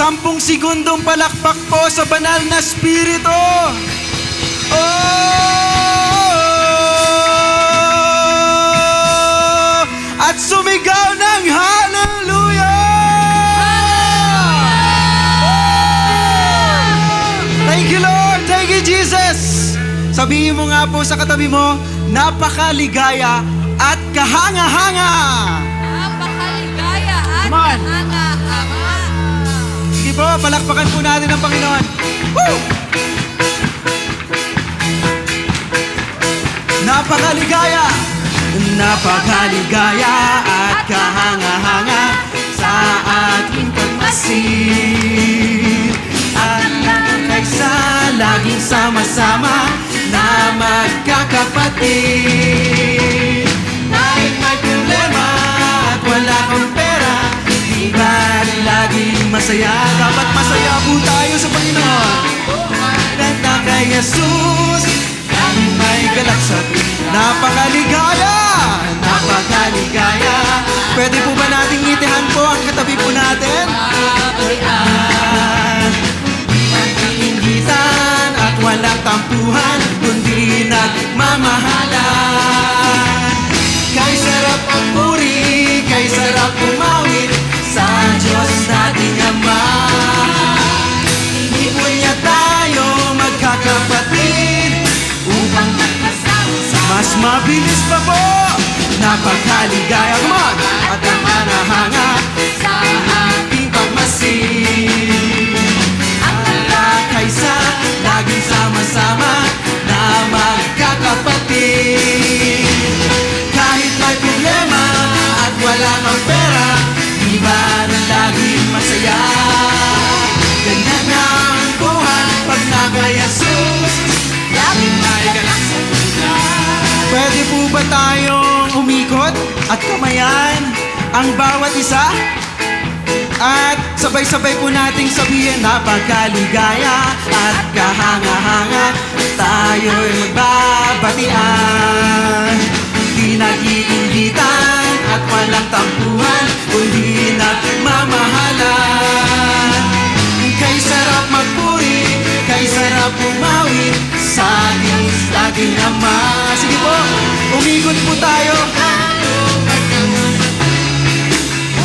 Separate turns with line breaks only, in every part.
Sampung segundong palakpak po sa banal na spirito. Oh! At sumigaw ng hallelujah! Thank you, Lord! Thank you, Jesus! Sabihin mo nga po sa katabi mo, napakaligaya at kahanga-hanga!
Napakaligaya at.
Sige po, palakpakan po natin ang Panginoon. Woo! Napakaligaya! Napakaligaya at kahanga-hanga sa ating pagmasid. At kaysa laging sama-sama na magkakapatid. Kahit may problema at wala kang laging masaya? Dapat masaya po tayo sa Panginoon. Ganda kay Jesus, laging may galak sa napakaligaya, napakaligaya. Mabilis pa po Napakaligaya on! At ang hanahanga tayong umikot at kamayan ang bawat isa? At sabay-sabay po nating sabihin napakaligaya at kahanga-hanga tayo'y magbabatian. Di nag-iingitan at walang tampuhan, kundi nagmamahalan. Kay sarap magpuri, kay sarap umawit sa Diyos laging Ama. Sige po, umikot po tayo.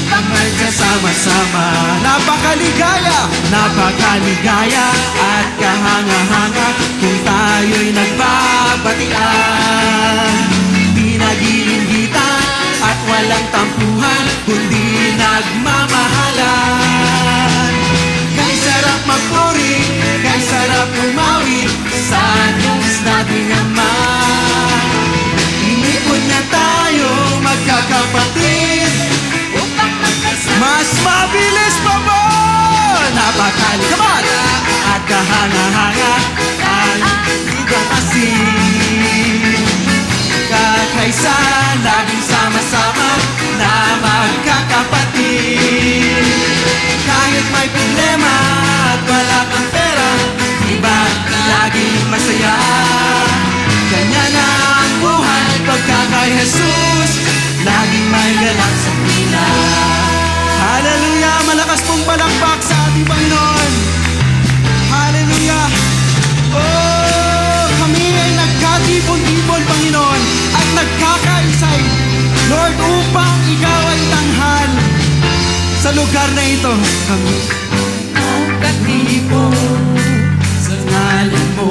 Upang magkasama-sama Napakaligaya, napakaligaya At kahanga-hanga Kung tayo'y nagbabatian. Di nag-iingitan At walang tampuhan Kundi nagmamahalan Jesus Laging may galak sa pila. Hallelujah! Malakas pong palakpak sa ating Panginoon. Hallelujah! Oh, kami ay nagkatipon-tipon, Panginoon At nagkakaisay. Lord, upang ikaw ay tanghal. Sa lugar na ito Kami. Katipon Sa ngalan mo,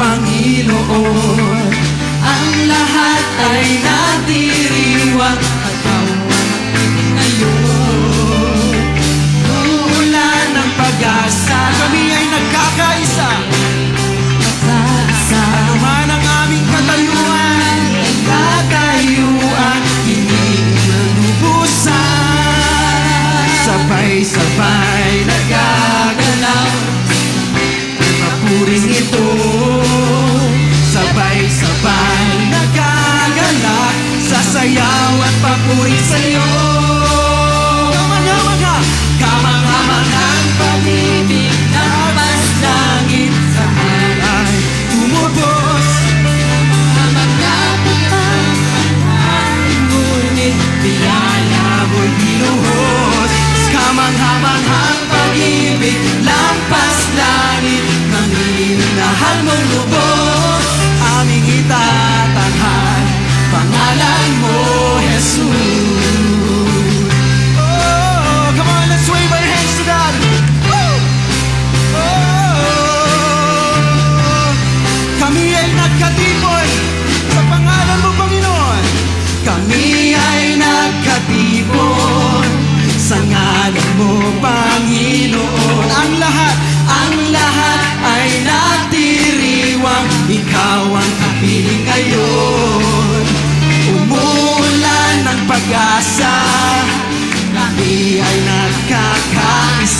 Panginoon. Ang lahat ay natiriwang At kawatin ngayon Uulan ng pag-asa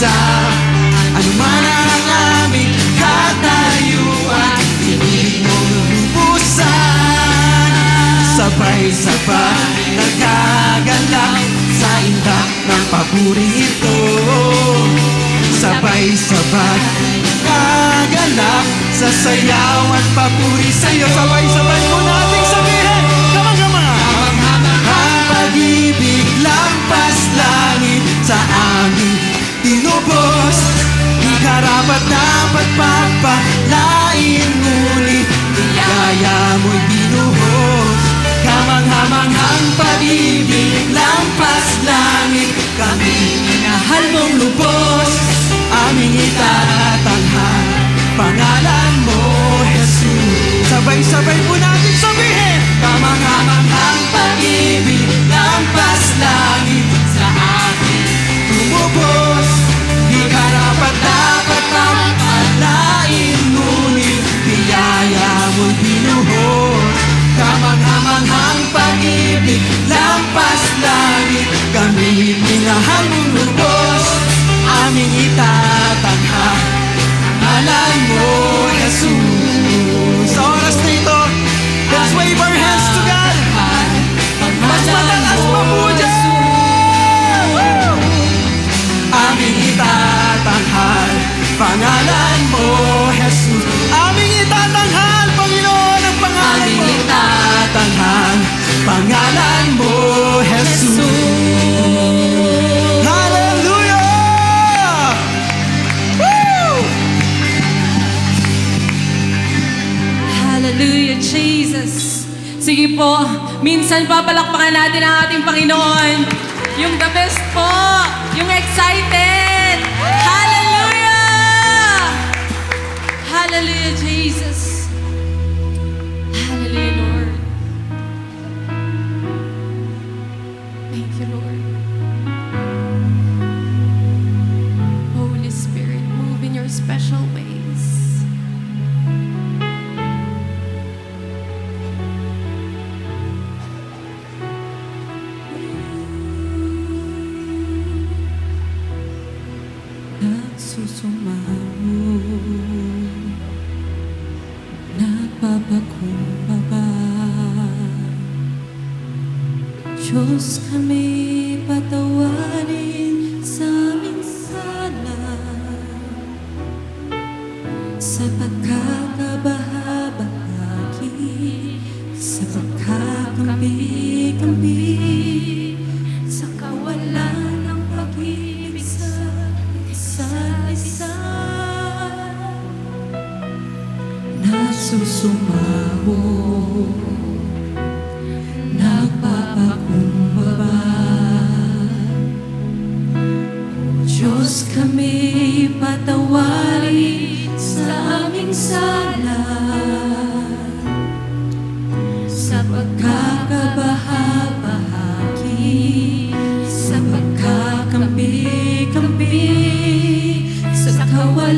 isa. Ano man ang aming katayuan Ibig mong lubusan Sabay-sabay nagkagalaw Sa indak ng paborito Sabay-sabay nagkagalaw Sa sayaw at papuri sa'yo. Sabay-sabay mo nating sabihin Sabay-sabay po natin sabihin Kamangamang ang pag-ibig ng pag pangalan mo, Jesus. Hallelujah! Woo!
Jesus. Sige po, minsan papalakpakan natin ang ating Panginoon. Yung the best po, yung excited. Hallelujah! Hallelujah, Jesus. special
way.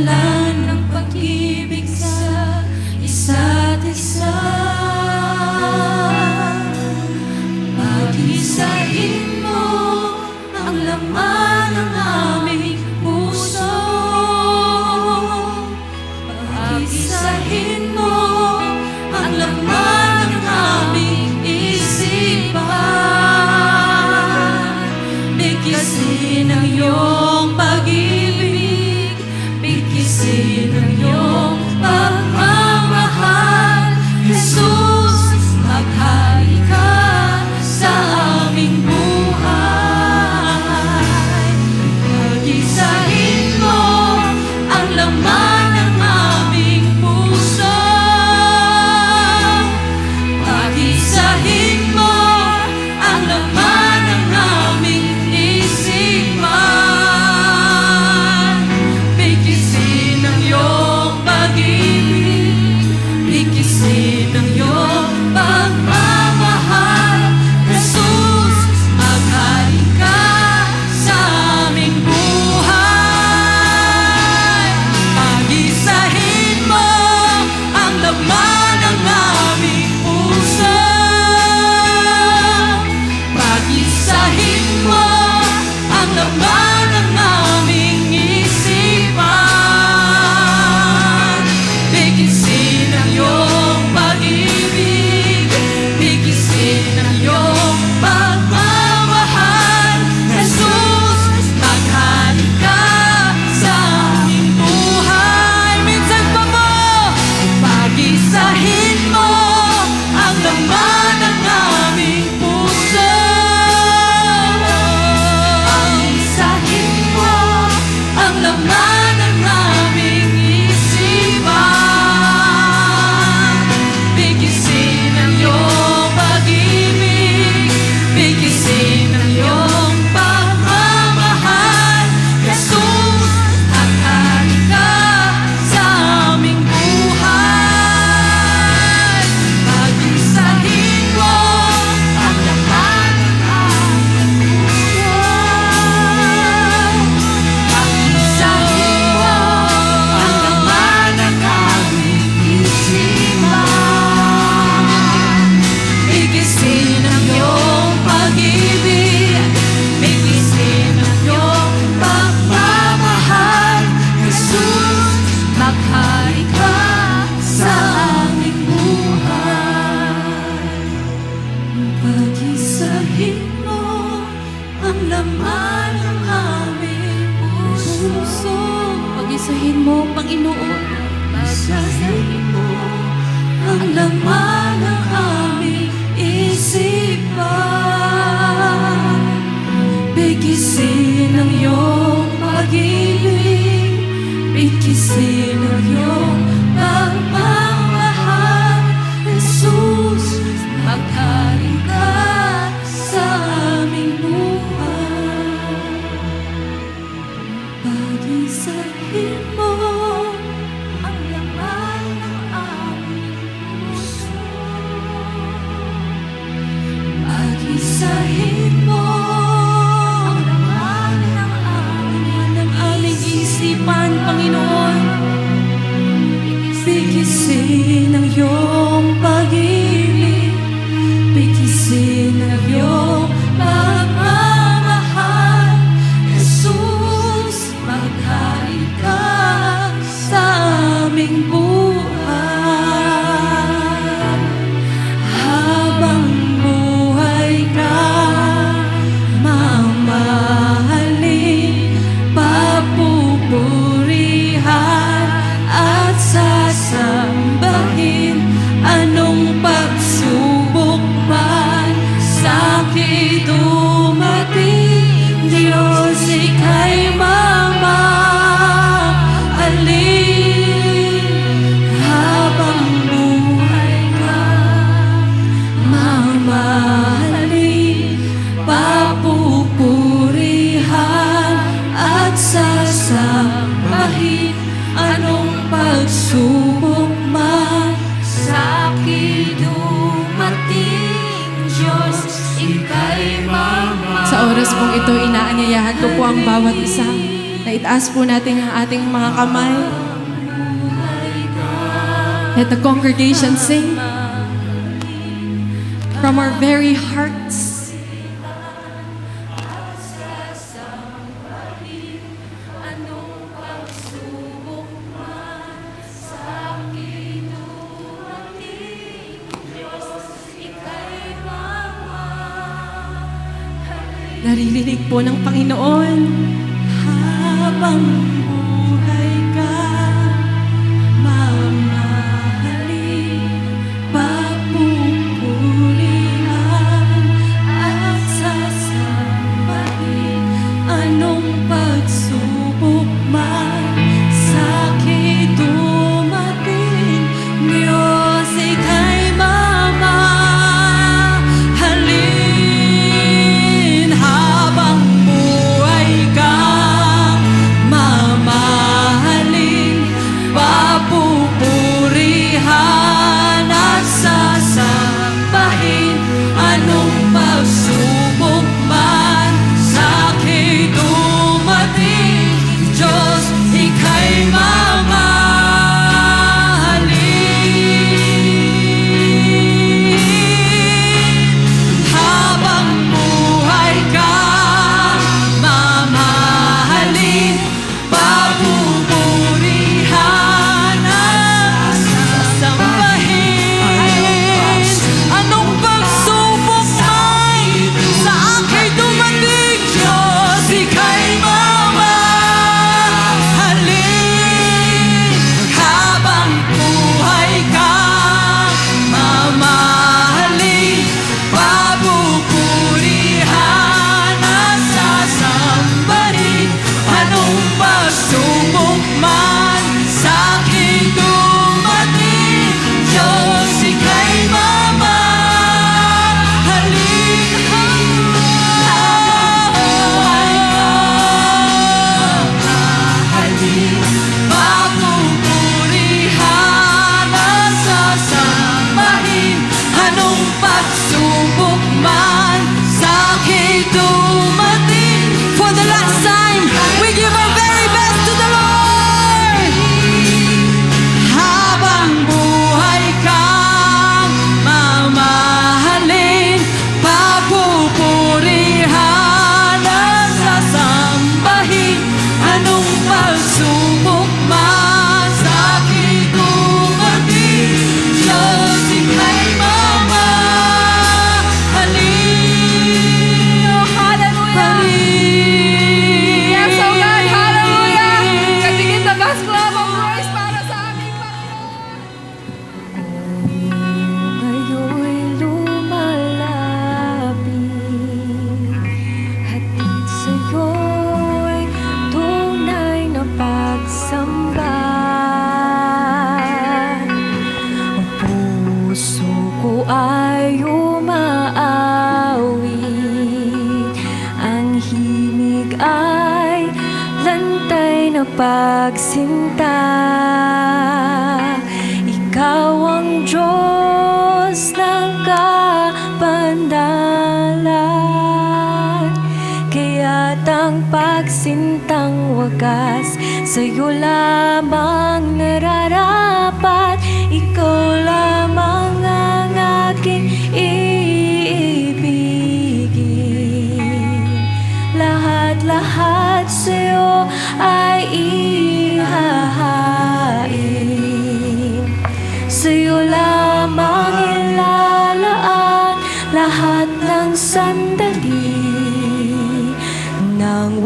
love. Itaas po natin ang ating mga kamay. Let the congregation sing from our very hearts. Naririnig po ng Panginoon. 梦。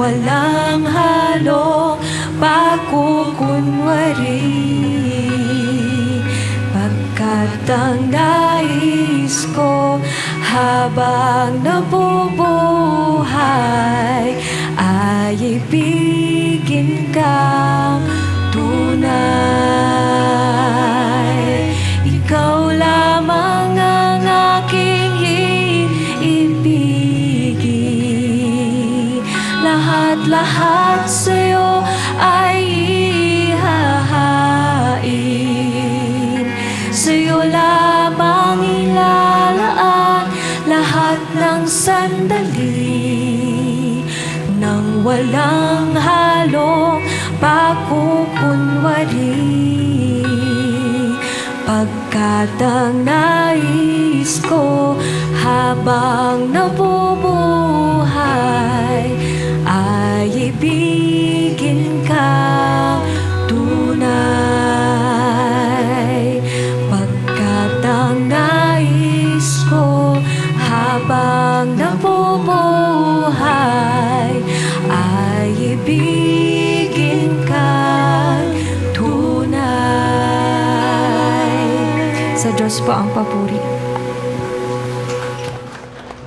Walang halong pagkukunwari Pagkat ang nais ko habang nabubuhay Ay ibigin kang Sa'yo ay ihahain. Sa'yo lamang ilalaan lahat ng sandali. Nang walang halong pagkukunwari Pagkat ang nais ko habang nabubuhay Ay kang tunay Pagkat nais ko habang nabubuhay Ay ibigin kang tunay. Sa Diyos po ang papuri